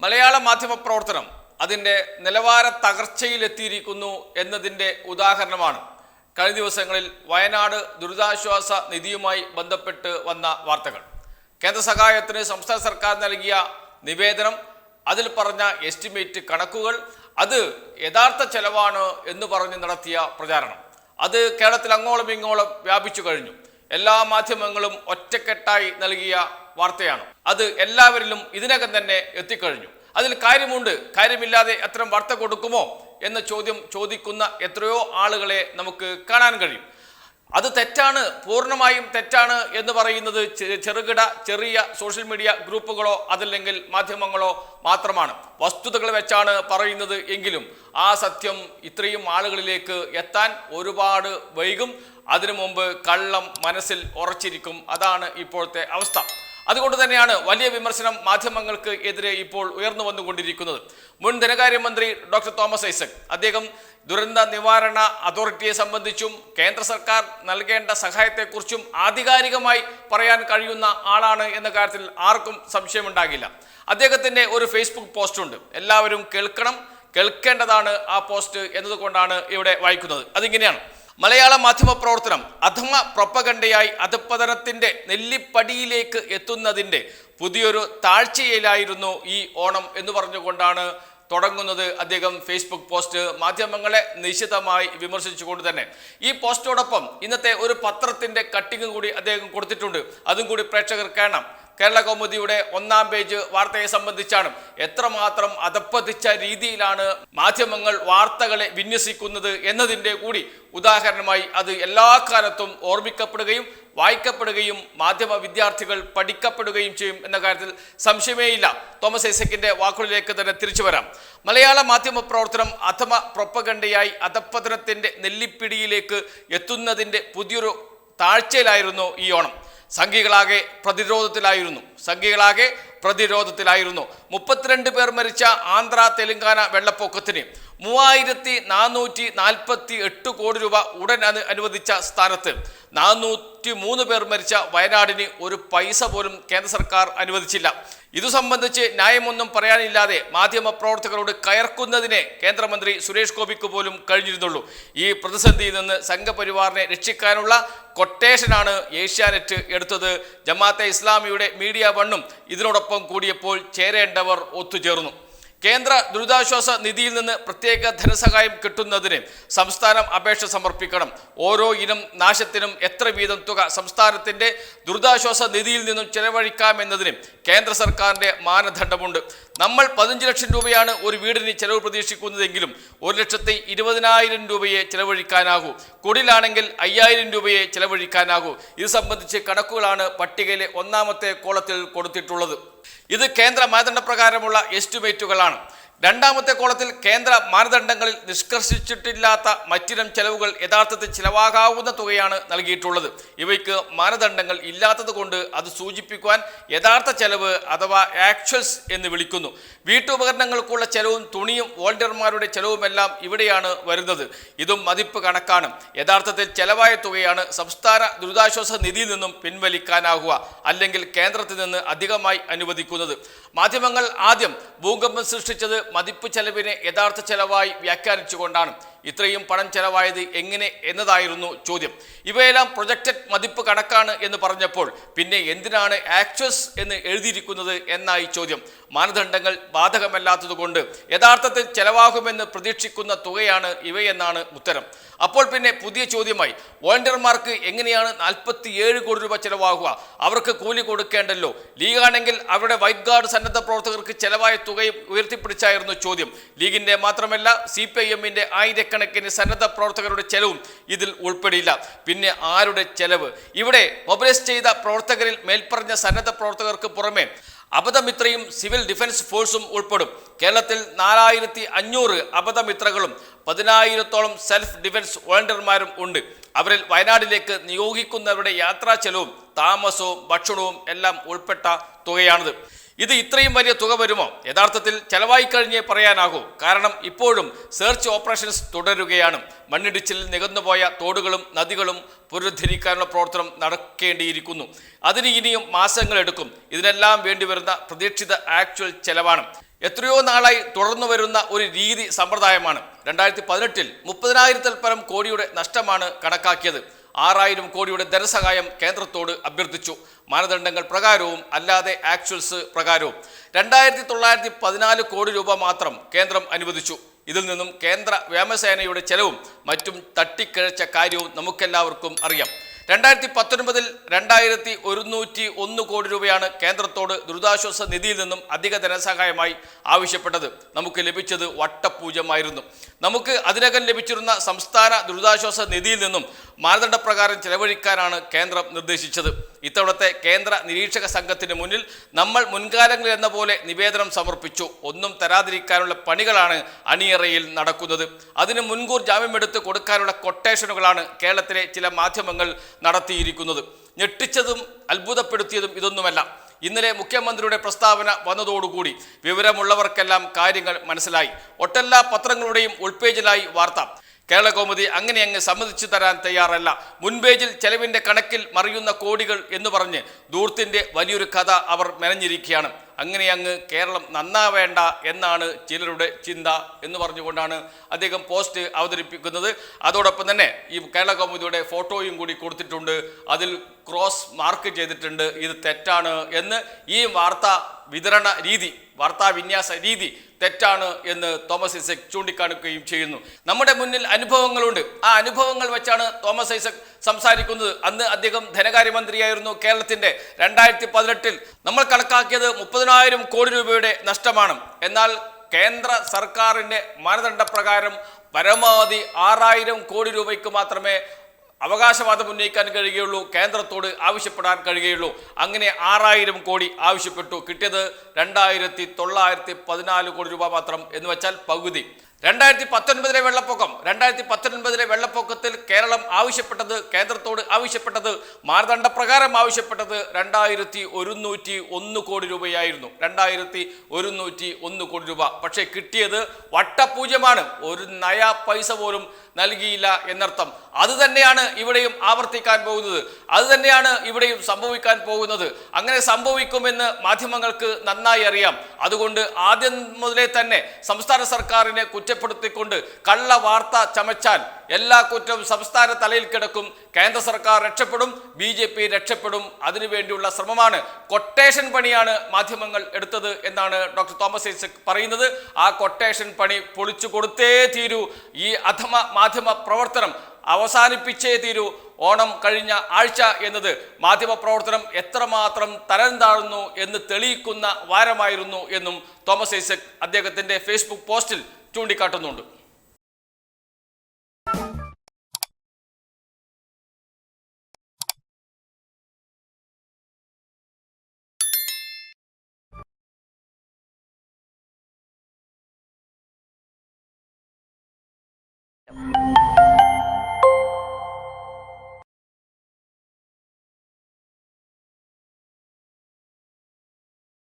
മലയാള മാധ്യമ പ്രവർത്തനം അതിന്റെ നിലവാര തകർച്ചയിലെത്തിയിരിക്കുന്നു എന്നതിന്റെ ഉദാഹരണമാണ്. കഴിഞ്ഞ ദിവസങ്ങളിൽ വയനാട് ദുരിതാശ്വാസ നിധിയുമായി ബന്ധപ്പെട്ട് വന്ന വാർത്തകൾ. കേന്ദ്ര സഹായത്തിന് സംസ്ഥാന സർക്കാർ നൽകിയ നിവേദനം അതിൽ പറഞ്ഞ എസ്റ്റിമേറ്റ് കണക്കുകൾ അത് യഥാർത്ഥ ചെലവാണ് എന്ന് പറഞ്ഞ് നടത്തിയ പ്രചാരണം. അത് കേരളത്തിൽ അങ്ങോളം ഇങ്ങോളം വ്യാപിച്ചു കഴിഞ്ഞു. എല്ലാ മാധ്യമങ്ങളും ഒറ്റക്കെട്ടായി നൽകിയ വാർത്തയാണ്. അത് എല്ലാവരിലും ഇതിനകം തന്നെ എത്തിക്കഴിഞ്ഞു. അതിൽ കാര്യമുണ്ട്. കാര്യമില്ലാതെ അത്തരം വാർത്ത കൊടുക്കുമോ എന്ന ചോദ്യം ചോദിക്കുന്ന എത്രയോ ആളുകളെ നമുക്ക് കാണാൻ കഴിയും. അത് തെറ്റാണ്. പൂർണമായും തെറ്റാണ് എന്ന് പറയുന്നത് ചെറുകിട ചെറിയ സോഷ്യൽ മീഡിയ ഗ്രൂപ്പുകളോ അതല്ലെങ്കിൽ മാധ്യമങ്ങളോ മാത്രമാണ്. വസ്തുതകൾ വെച്ചാണ് പറയുന്നത് എങ്കിലും ആ സത്യം ഇത്രയും ആളുകളിലേക്ക് എത്താൻ ഒരുപാട് വൈകും. അതിനു മുമ്പ് കള്ളം മനസ്സിൽ ഉറച്ചിരിക്കും. അതാണ് ഇപ്പോഴത്തെ അവസ്ഥ. അതുകൊണ്ട് തന്നെയാണ് വലിയ വിമർശനം മാധ്യമങ്ങൾക്ക് എതിരെ ഇപ്പോൾ ഉയർന്നു വന്നുകൊണ്ടിരിക്കുന്നത്. മുൻ ധനകാര്യമന്ത്രി ഡോക്ടർ തോമസ് ഐസക് അദ്ദേഹം ദുരന്ത നിവാരണ അതോറിറ്റിയെ സംബന്ധിച്ചും കേന്ദ്ര സർക്കാർ നൽകേണ്ട സഹായത്തെക്കുറിച്ചും ആധികാരികമായി പറയാൻ കഴിയുന്ന ആളാണ് എന്ന കാര്യത്തിൽ ആർക്കും സംശയമുണ്ടാകില്ല. അദ്ദേഹത്തിന്റെ ഒരു ഫേസ്ബുക്ക് പോസ്റ്റുണ്ട് എല്ലാവരും കേൾക്കണം കേൾക്കേണ്ടതാണ് ആ പോസ്റ്റ് എന്നതുകൊണ്ടാണ് ഇവിടെ വായിക്കുന്നത്. അതിങ്ങനെയാണ്. മലയാള മാധ്യമ പ്രവർത്തനം അധമ പ്രൊപ്പഗണ്ടയായി അധപ്പതനത്തിന്റെ നെല്ലിപ്പടിയിലേക്ക് എത്തുന്നതിന്റെ പുതിയൊരു താഴ്ചയിലായിരുന്നു ഈ ഓണം എന്ന് പറഞ്ഞുകൊണ്ടാണ് തുടങ്ങുന്നത് അദ്ദേഹം ഫേസ്ബുക്ക് പോസ്റ്റ് മാധ്യമങ്ങളെ നിശിതമായി വിമർശിച്ചുകൊണ്ട് തന്നെ. ഈ പോസ്റ്റോടൊപ്പം ഇന്നത്തെ ഒരു പത്രത്തിന്റെ കട്ടിങ് കൂടി അദ്ദേഹം കൊടുത്തിട്ടുണ്ട്. അതും കൂടി പ്രേക്ഷകർ കാണാം. കേരള കൗമുദിയുടെ ഒന്നാം പേജ് വാർത്തയെ സംബന്ധിച്ചാണ് എത്രമാത്രം അധപ്പതിച്ച രീതിയിലാണ് മാധ്യമങ്ങൾ വാർത്തകളെ വിന്യസിക്കുന്നത് എന്നതിന്റെ കൂടി ഉദാഹരണമായി അത് എല്ലാ കാലത്തും ഓർമ്മിക്കപ്പെടുകയും വായിക്കപ്പെടുകയും മാധ്യമ വിദ്യാർത്ഥികൾ പഠിക്കപ്പെടുകയും ചെയ്യും എന്ന കാര്യത്തിൽ സംശയമേയില്ല. തോമസ് ഐസക്കിന്റെ വാക്കുകളിലേക്ക് തന്നെ തിരിച്ചു വരാം. മലയാള മാധ്യമ പ്രവർത്തനം അഥമ പ്രൊപ്പഗണ്ടയായി അധപ്പതനത്തിന്റെ നെല്ലിപ്പിടിയിലേക്ക് എത്തുന്നതിന്റെ പുതിയൊരു താഴ്ചയിലായിരുന്നു ഈ ഓണം. സംഘികളാകെ പ്രതിരോധത്തിലായിരുന്നു. സംഘികളാകെ പ്രതിരോധത്തിലായിരുന്നു. മുപ്പത്തിരണ്ട് പേർ മരിച്ച ആന്ധ്ര തെലങ്കാന വെള്ളപ്പൊക്കത്തിന് മൂവായിരത്തി നാനൂറ്റി നാൽപ്പത്തി എട്ട് കോടി രൂപ ഉടൻ അനു അനുവദിച്ച സ്ഥാനത്ത് നാനൂറ്റി മൂന്ന് പേർ മരിച്ച വയനാടിന് ഒരു പൈസ പോലും കേന്ദ്ര സർക്കാർ അനുവദിച്ചില്ല. ഇതു സംബന്ധിച്ച് ന്യായമൊന്നും പറയാനില്ലാതെ മാധ്യമ പ്രവർത്തകരോട് കയർക്കുന്നതിനെ കേന്ദ്രമന്ത്രി സുരേഷ് ഗോപിക്ക് പോലും കഴിഞ്ഞിരുന്നുള്ളൂ. ഈ പ്രതിസന്ധിയിൽ നിന്ന് സംഘപരിവാറിനെ രക്ഷിക്കാനുള്ള കൊട്ടേഷനാണ് ഏഷ്യാനെറ്റ് എടുത്തത്. ജമാഅത്തെ ഇസ്ലാമിയുടെ മീഡിയ വണ്ണും ഇതിനോടൊപ്പം കൂടിയപ്പോൾ ചേരേണ്ടവർ ഒത്തുചേർന്നു. കേന്ദ്ര ദുരിതാശ്വാസ നിധിയിൽ നിന്ന് പ്രത്യേക ധനസഹായം കിട്ടുന്നതിന് സംസ്ഥാനം അപേക്ഷ സമർപ്പിക്കണം. ഓരോ ഇനം നാശത്തിനും എത്ര വീതം തുക സംസ്ഥാനത്തിന്റെ ദുരിതാശ്വാസ നിധിയിൽ നിന്നും ചെലവഴിക്കാമെന്നതിന് കേന്ദ്ര സർക്കാരിന്റെ മാനദണ്ഡമുണ്ട്. നമ്മൾ പതിനഞ്ച് ലക്ഷം രൂപയാണ് ഒരു വീടിന് ചെലവ് പ്രതീക്ഷിക്കുന്നതെങ്കിലും ഒരു ലക്ഷത്തി ഇരുപതിനായിരം രൂപയെ ചെലവഴിക്കാനാകൂ. കുടിലാണെങ്കിൽ അയ്യായിരം രൂപയെ ചെലവഴിക്കാനാകൂ. ഇത് സംബന്ധിച്ച് കണക്കുകളാണ് പട്ടികയിലെ ഒന്നാമത്തെ കോളത്തിൽ കൊടുത്തിട്ടുള്ളത്. ഇത് കേന്ദ്ര മാനദണ്ഡപ്രകാരമുള്ള എസ്റ്റിമേറ്റുകളാണ്. രണ്ടാമത്തെ കോളത്തിൽ കേന്ദ്ര മാനദണ്ഡങ്ങളിൽ നിഷ്കർഷിച്ചിട്ടില്ലാത്ത മറ്റിനം ചെലവുകൾ യഥാർത്ഥത്തിൽ ചിലവാകാവുന്ന തുകയാണ് നൽകിയിട്ടുള്ളത്. ഇവയ്ക്ക് മാനദണ്ഡങ്ങൾ ഇല്ലാത്തതുകൊണ്ട് അത് സൂചിപ്പിക്കുവാൻ യഥാർത്ഥ ചെലവ് അഥവാ ആക്ച്വൽസ് എന്ന് വിളിക്കുന്നു. വീട്ടുപകരണങ്ങൾക്കുള്ള ചെലവും തുണിയും വോൾണ്ടിയർമാരുടെ ചെലവുമെല്ലാം ഇവിടെയാണ് വരുന്നത്. ഇതും മതിപ്പ് കണക്കാണ്. യഥാർത്ഥത്തിൽ ചെലവായ തുകയാണ് സംസ്ഥാന ദുരിതാശ്വാസ നിധിയിൽ നിന്നും പിൻവലിക്കാനാകുക അല്ലെങ്കിൽ കേന്ദ്രത്തിൽ നിന്ന് അധികമായി അനുവദിക്കുന്നത്. മാധ്യമങ്ങൾ ആദ്യം ഭൂകമ്പം സൃഷ്ടിച്ചത് മതിപ്പ് ചെലവിനെ യഥാർത്ഥ ചെലവായി വ്യാഖ്യാനിച്ചുകൊണ്ടാണ് ഇത്രയും പണം ചെലവായത് എങ്ങനെ എന്നതായിരുന്നു ചോദ്യം. ഇവയെല്ലാം പ്രൊജക്റ്റഡ് മതിപ്പ് കണക്കാണ് എന്ന് പറഞ്ഞപ്പോൾ പിന്നെ എന്തിനാണ് ആക്ച്വസ് എന്ന് എഴുതിയിരിക്കുന്നത് എന്നായി ചോദ്യം. മാനദണ്ഡങ്ങൾ ബാധകമല്ലാത്തതുകൊണ്ട് യഥാർത്ഥത്തിൽ ചെലവാകുമെന്ന് പ്രതീക്ഷിക്കുന്ന തുകയാണ് ഇവയെന്നാണ് ഉത്തരം. അപ്പോൾ പിന്നെ പുതിയ ചോദ്യമായി വോളണ്ടിയർമാർക്ക് എങ്ങനെയാണ് നാൽപ്പത്തി ഏഴ് കോടി രൂപ ചെലവാകുക? അവർക്ക് കൂലി കൊടുക്കേണ്ടല്ലോ. ലീഗാണെങ്കിൽ അവരുടെ വൈറ്റ് ഗാർഡ് സന്നദ്ധ പ്രവർത്തകർക്ക് ചെലവായ തുകയും ഉയർത്തിപ്പിടിച്ചായിരുന്നു ചോദ്യം. ലീഗിന്റെ മാത്രമല്ല സി പി ഐ എമ്മിന്റെ സന്നദ്ധ പ്രവർത്തകരുടെ ചെലവും ഇതിൽ ഉൾപ്പെടില്ല. പിന്നെ ആരുടെ ചെലവ്? ഇവിടെ മൊബിലൈസ് ചെയ്ത പ്രവർത്തകരിൽ മേൽപ്പറഞ്ഞ സന്നദ്ധ പ്രവർത്തകർക്ക് പുറമെ അബദ്ധമിത്രയും സിവിൽ ഡിഫൻസ് ഫോഴ്സും ഉൾപ്പെടും. കേരളത്തിൽ നാലായിരത്തി അഞ്ഞൂറ് അബദ്ധമിത്രകളും പതിനായിരത്തോളം സെൽഫ് ഡിഫൻസ് വോളണ്ടിയർമാരും ഉണ്ട്. അവരിൽ വയനാടിലേക്ക് നിയോഗിക്കുന്നവരുടെ യാത്രാ ചെലവും താമസവും ഭക്ഷണവും എല്ലാം ഉൾപ്പെട്ട തുകയാണിത്. ഇത് ഇത്രയും വലിയ തുക വരുമോ? യഥാർത്ഥത്തിൽ ചെലവായി കഴിഞ്ഞേ പറയാനാകൂ. കാരണം ഇപ്പോഴും സെർച്ച് ഓപ്പറേഷൻസ് തുടരുകയാണ്. മണ്ണിടിച്ചിലിൽ നികന്നുപോയ തോടുകളും നദികളും പുനരുദ്ധരിക്കാനുള്ള പ്രവർത്തനം നടക്കേണ്ടിയിരിക്കുന്നു. അതിന് ഇനിയും മാസങ്ങളെടുക്കും ഇതിനെല്ലാം വേണ്ടിവരുന്ന പ്രതീക്ഷിത ആക്ച്വൽ ചെലവാണ്. എത്രയോ നാളായി തുടർന്നു വരുന്ന ഒരു രീതി സമ്പ്രദായമാണ്. രണ്ടായിരത്തി പതിനെട്ടിൽ മുപ്പതിനായിരത്തിൽ പരം കോടിയുടെ നഷ്ടമാണ് കണക്കാക്കിയത്. ആറായിരം കോടിയുടെ ധനസഹായം കേന്ദ്രത്തോട് അഭ്യർത്ഥിച്ചു. മാനദണ്ഡങ്ങൾ പ്രകാരവും അല്ലാതെ ആക്ച്വൽസ് പ്രകാരവും. രണ്ടായിരത്തി തൊള്ളായിരത്തി പതിനാല് കോടി രൂപ മാത്രം കേന്ദ്രം അനുവദിച്ചു. ഇതിൽ നിന്നും കേന്ദ്ര വ്യോമസേനയുടെ ചെലവും മറ്റും തട്ടിക്കിഴച്ച കാര്യവും നമുക്കെല്ലാവർക്കും അറിയാം. രണ്ടായിരത്തി പത്തൊൻപതിൽ രണ്ടായിരത്തി ഒരുന്നൂറ്റി ഒന്ന് കോടി രൂപയാണ് കേന്ദ്രത്തോട് ദുരിതാശ്വാസ നിധിയിൽ നിന്നും അധിക ധനസഹായമായി ആവശ്യപ്പെട്ടത്. നമുക്ക് ലഭിച്ചത് വട്ടപൂജമായിരുന്നു നമുക്ക് അതിനകം ലഭിച്ചിരുന്ന സംസ്ഥാന ദുരിതാശ്വാസ നിധിയിൽ നിന്നും മാനദണ്ഡപ്രകാരം ചെലവഴിക്കാനാണ് കേന്ദ്രം നിർദ്ദേശിച്ചത്. ഇത്തവണത്തെ കേന്ദ്ര നിരീക്ഷക സംഘത്തിന് മുന്നിൽ നമ്മൾ മുൻകാലങ്ങളിൽ എന്ന പോലെ നിവേദനം സമർപ്പിച്ചു. ഒന്നും തരാതിരിക്കാനുള്ള പണികളാണ് അണിയറയിൽ നടക്കുന്നത്. അതിന് മുൻകൂർ ജാമ്യമെടുത്ത് കൊടുക്കാനുള്ള കൊട്ടേഷനുകളാണ് കേരളത്തിലെ ചില മാധ്യമങ്ങൾ നടത്തിയിരിക്കുന്നത്. ഞെട്ടിച്ചതും അത്ഭുതപ്പെടുത്തിയതും ഇതൊന്നുമല്ല. ഇന്നലെ മുഖ്യമന്ത്രിയുടെ പ്രസ്താവന വന്നതോടുകൂടി വിവരമുള്ളവർക്കെല്ലാം കാര്യങ്ങൾ മനസ്സിലായി. ഒട്ടെല്ലാ പത്രങ്ങളുടെയും ഉൾപേജിലായി വാർത്ത. കേരള കൗമുദി അങ്ങനെ അങ്ങ് സമ്മതിച്ചു തരാൻ തയ്യാറല്ല. മുൻപേജിൽ ചെലവിന്റെ കണക്കിൽ മറിയുന്ന കോടികൾ എന്ന് പറഞ്ഞ് ദൂർത്തിന്റെ വലിയൊരു കഥ അവർ മെനഞ്ഞിരിക്കുകയാണ്. അങ്ങനെ അങ്ങ് കേരളം നന്നാവേണ്ട എന്നാണ് ചിലരുടെ ചിന്ത എന്ന് പറഞ്ഞുകൊണ്ടാണ് അദ്ദേഹം പോസ്റ്റ് അവതരിപ്പിക്കുന്നത്. അതോടൊപ്പം തന്നെ ഈ കേരള കൗമുദിയുടെ ഫോട്ടോയും കൂടി കൊടുത്തിട്ടുണ്ട്. അതിൽ ക്രോസ് മാർക്ക് ചെയ്തിട്ടുണ്ട്. ഇത് തെറ്റാണ് എന്ന് ഈ വാർത്ത വിതരണ രീതി വാർത്താ വിന്യാസ രീതി തെറ്റാണ് എന്ന് തോമസ് ഐസക് ചൂണ്ടിക്കാണിക്കുകയും ചെയ്യുന്നു. നമ്മുടെ മുന്നിൽ അനുഭവങ്ങളുണ്ട്. ആ അനുഭവങ്ങൾ വെച്ചാണ് തോമസ് ഐസക് സംസാരിക്കുന്നത്. അന്ന് അദ്ദേഹം ധനകാര്യമന്ത്രിയായിരുന്നു കേരളത്തിന്റെ രണ്ടായിരത്തി പതിനെട്ടിൽ. നമ്മൾ കണക്കാക്കിയത് മുപ്പതിനായിരം കോടി രൂപയുടെ നഷ്ടമാണ്. എന്നാൽ കേന്ദ്ര സർക്കാരിന്റെ മാനദണ്ഡപ്രകാരം പരമാവധി ആറായിരം കോടി രൂപയ്ക്ക് മാത്രമേ അവകാശവാദം ഉന്നയിക്കാൻ കഴിയുകയുള്ളൂ കേന്ദ്രത്തോട് ആവശ്യപ്പെടാൻ കഴിയുകയുള്ളൂ. അങ്ങനെ ആറായിരം കോടി ആവശ്യപ്പെട്ടു. കിട്ടിയത് രണ്ടായിരത്തി തൊള്ളായിരത്തി പതിനാല് കോടി രൂപ മാത്രം എന്ന് വെച്ചാൽ പകുതി. രണ്ടായിരത്തി പത്തൊൻപതിലെ വെള്ളപ്പൊക്കം രണ്ടായിരത്തി പത്തൊൻപതിലെ വെള്ളപ്പൊക്കത്തിൽ കേരളം ആവശ്യപ്പെട്ടത് കേന്ദ്രത്തോട് ആവശ്യപ്പെട്ടത് മാനദണ്ഡപ്രകാരം ആവശ്യപ്പെട്ടത് രണ്ടായിരത്തി ഒരുന്നൂറ്റി ഒന്ന് കോടി രൂപയായിരുന്നു. രണ്ടായിരത്തി ഒരുന്നൂറ്റി ഒന്ന് കോടി രൂപ. പക്ഷേ കിട്ടിയത് വട്ടപൂജ്യമാണ്. ഒരു നയ പൈസ പോലും നൽകിയില്ല എന്നർത്ഥം. അത് തന്നെയാണ് ഇവിടെയും ആവർത്തിക്കാൻ പോകുന്നത്. അത് തന്നെയാണ് ഇവിടെയും സംഭവിക്കാൻ പോകുന്നത്. അങ്ങനെ സംഭവിക്കുമെന്ന് മാധ്യമങ്ങൾക്ക് നന്നായി അറിയാം. അതുകൊണ്ട് ആദ്യം മുതലേ തന്നെ സംസ്ഥാന സർക്കാരിനെ കുറ്റപ്പെടുത്തിക്കൊണ്ട് കള്ള വാർത്ത ചമച്ചാൽ എല്ലാ കുറ്റവും സംസ്ഥാന തലയിൽ കിടക്കും. കേന്ദ്ര സർക്കാർ രക്ഷപ്പെടും ബി ജെ പി രക്ഷപ്പെടും. അതിനുവേണ്ടിയുള്ള ശ്രമമാണ് കൊട്ടേഷൻ പണിയാണ് മാധ്യമങ്ങൾ എടുത്തത് എന്നാണ് ഡോക്ടർ തോമസ് ഐസക് പറയുന്നത്. ആ കൊട്ടേഷൻ പണി പൊളിച്ചു കൊടുത്തേ തീരൂ. ഈ അധമ മാധ്യമ പ്രവർത്തനം അവസാനിപ്പിച്ചേ തീരൂ. ഓണം കഴിഞ്ഞ ആഴ്ച എന്നത് മാധ്യമ പ്രവർത്തനം എത്രമാത്രം തരം എന്ന് തെളിയിക്കുന്ന വാരമായിരുന്നു എന്നും തോമസ് ഐസക് അദ്ദേഹത്തിന്റെ ഫേസ്ബുക്ക് പോസ്റ്റിൽ ചൂണ്ടിക്കാട്ടുന്നുണ്ട്.